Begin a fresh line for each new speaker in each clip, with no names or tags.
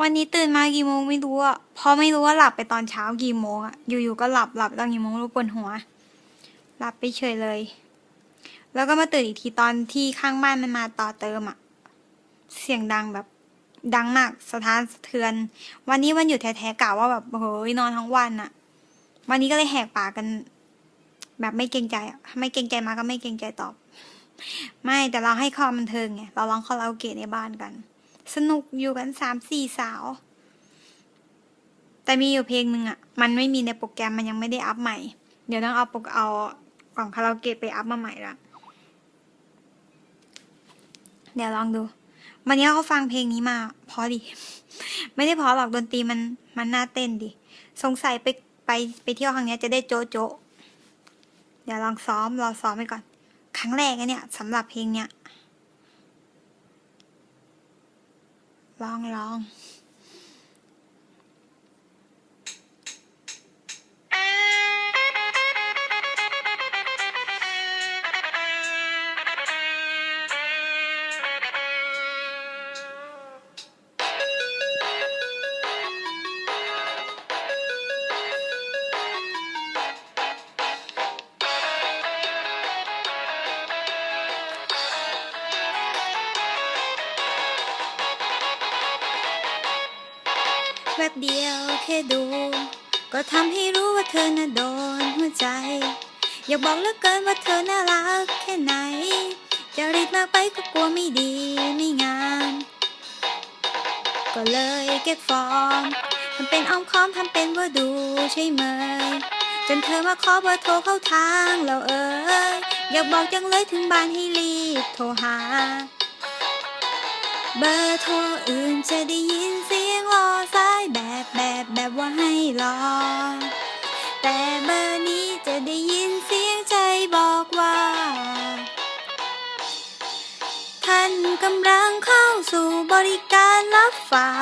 วันนี้ตื่นมากี่โมงไม่รู้อะเพราะไม่รู้ว่าหลับไปตอนเช้ากี่โมงอะ อยู่ๆก็หลับหลับตอนกี่โมงรู้ปวดหัว หลับไปเฉยเลย แล้วก็มาตื่นอีกทีตอนที่ข้างบ้านมันมาต่อเติมอะ เสียงดังแบบดังมากสะท้านสะเทือน วันนี้วันอยู่แท้ๆกล่าวว่าแบบโอ้โหนอนทั้งวันอะ วันนี้ก็เลยแหกปากกัน แบบไม่เกรงใจอะไม่เกรงใจมาก็ไม่เกรงใจตอบ ไม่แต่เราให้ความบันเทิงไงเราร้องคาราโอเกะในบ้านกัน สนุกอยู่กันสามสี่สาว แต่มีอยู่เพลงหนึ่งอะ มันไม่มีในโปรแกรมมันยังไม่ได้อัพใหม่ เดี๋ยวต้องเอาปรเอากล่องคาราโอเกะไปอัพมาใหม่ละเดี๋ยวลองดู วันนี้เขาฟังเพลงนี้มาพราะดิไม่ได้พราะหรอกดนตรีมันมันน่าเต้นดิ สงสัยไปไปไปเที่ยวครั้งนี้จะได้โจ๊ะโจ๊ะเดี๋ยวลองซ้อมรอซ้อมไปก่อน ครั้งแรกเนี่ยสำหรับเพลงเนี้ย ลอ งลองแวบเดียวแค่ดู ก็ทำให้รู้ว่าเธอน่ะโดนหัวใจ อยากบอกเหลือเกินว่าเธอน่ารักแค่ไหน จะรีบมากไปก็กลัวไม่ดีไม่งาม ก็เลยเก็บฟอร์มทำเป็นอ้อมค้อมทำเป็นว่าดูใช่ไหมจนเธอมาขอเบอร์โทรเข้าทางเราเอ่ยอยากบอกจังเลยถึงบ้านให้รีบโทรหา เบอร์โทรอื่นจะได้ยินเสียง รอสายแบบแบบแบบว่าให้รอ แต่เบอร์นี้จะได้ยินเสียงใจบอกว่า ท่านกำลังเข้าสู่บริการรับฝา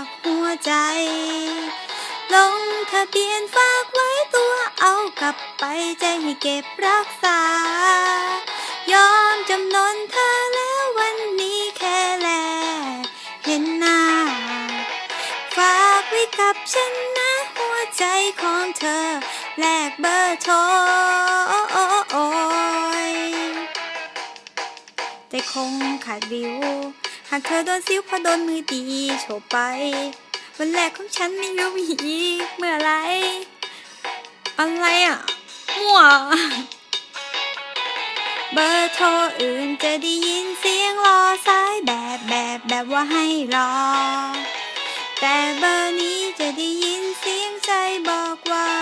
กหัวใจ ลงทะเบียนฝากไว้ตัวเอากลับไปใจให้เก็บรักษา ยอมจำนนเธ กับฉันนะหัวใจของเธอ แลกเบอร์โทรแต่คงขาดวิว หากเธอโดนซิวเพราะโดนมือดีโฉบไป วันแรกของฉันไม่รู้มีอีกเมื่อไร อะไรอะ มั่วเบอร์โทรอื่นจะได้ยินเสียงรอสายแบบแบบแบบว่าให้รอ แต่เบอร์นี้จะได้ยินเสียงใจบอกว่า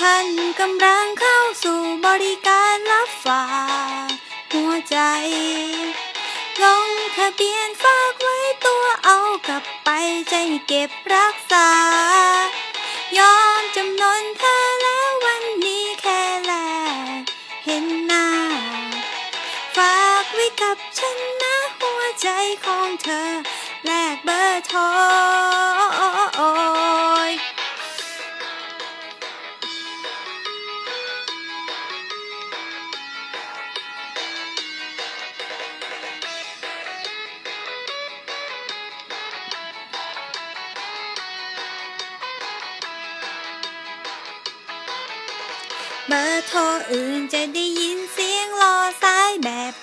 ท่านกำลังเข้าสู่บริการรับฝากหัวใจ ลงทะเบียนฝาก ใจของเธอ แลกเบอร์โทรเบอร์โทรอื่นจะได้ยินเสียงรอสายแบบ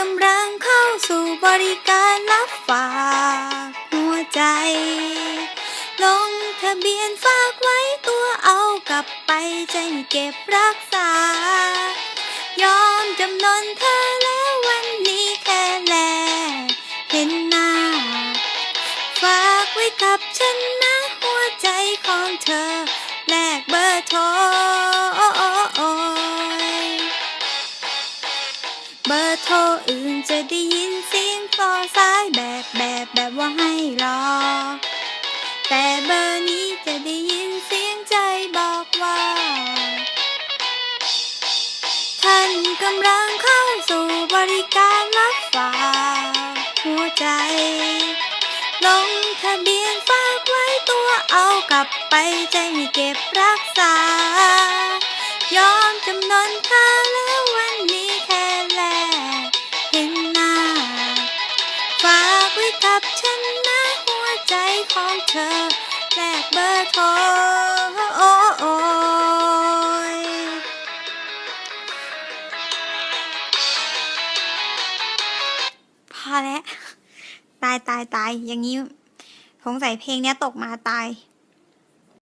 กำลังเข้าสู่บริการรับฝากหัวใจ ลงทะเบียนฝากไว้ตัวเอากลับไปใจเก็บรักษา ยอมจำนนเธอแล้ววันนี้แค่แล เห็นหน้า ฝากไว้กับฉันนะหัวใจของเธอแลกเบอร์โทร ได้ยินเสียงต่อสายแบบแบบแบบว่าให้รอ แต่เบอร์นี้จะได้ยินเสียงใจบอกว่า ท่านกำลังเข้าสู่บริการรับฝากหัวใจ ลงทะเบียนฝากไว้ตัวเอากลับไปใจม่เก็บรักษา ยอมจำนนเธอแล้ว กับฉันนะหัวใจของเธอแลกเบอร์โทรโอ้โอยพอแล้ว ตายตายตายอย่างนี้สงสัยเพลงเนี้ยตกมาตาย